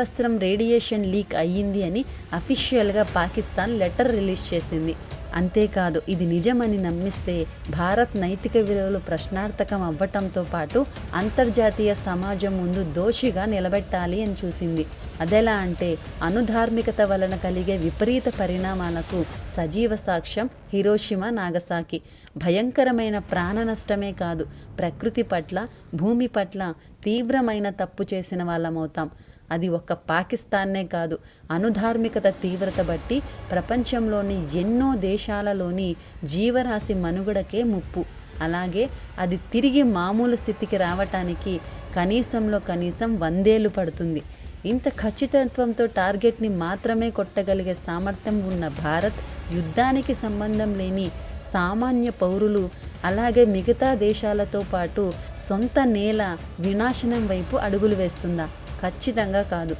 వస్త్రం radiation leak అయ్యింది అని అఫీషియల్గా పాకిస్తాన్ లెటర్ రిలీజ్ చేసింది. అంతేకాదు ఇది నిజమని నమ్మిస్తే భారత్ నైతిక విలువలు ప్రశ్నార్థకం అవ్వటంతో పాటు అంతర్జాతీయ సమాజం ముందు దోషిగా నిలబెట్టాలి అని చూసింది. అదెలా అంటే అనుధార్మికత వలన కలిగే విపరీత పరిణామాలకు సజీవ సాక్ష్యం హిరోషిమా నాగసాకి. భయంకరమైన ప్రాణ నష్టమే కాదు ప్రకృతి పట్ల భూమి పట్ల తీవ్రమైన తప్పు చేసిన వాళ్ళమవుతాం. అది ఒక్క పాకిస్తాన్నే కాదు అనుధార్మికత తీవ్రత బట్టి ప్రపంచంలోని ఎన్నో దేశాలలోని జీవరాశి మనుగడకే ముప్పు. అలాగే అది తిరిగి మామూలు స్థితికి రావటానికి కనీసంలో కనీసం వందేళ్ళు పడుతుంది. ఇంత ఖచ్చితత్వంతో టార్గెట్ని మాత్రమే కొట్టగలిగే సామర్థ్యం ఉన్న భారత్ యుద్ధానికి సంబంధం లేని సామాన్య పౌరులు అలాగే మిగతా దేశాలతో పాటు సొంత నేల వినాశనం వైపు అడుగులు వేస్తుందా? ఖచ్చితంగా కాదు.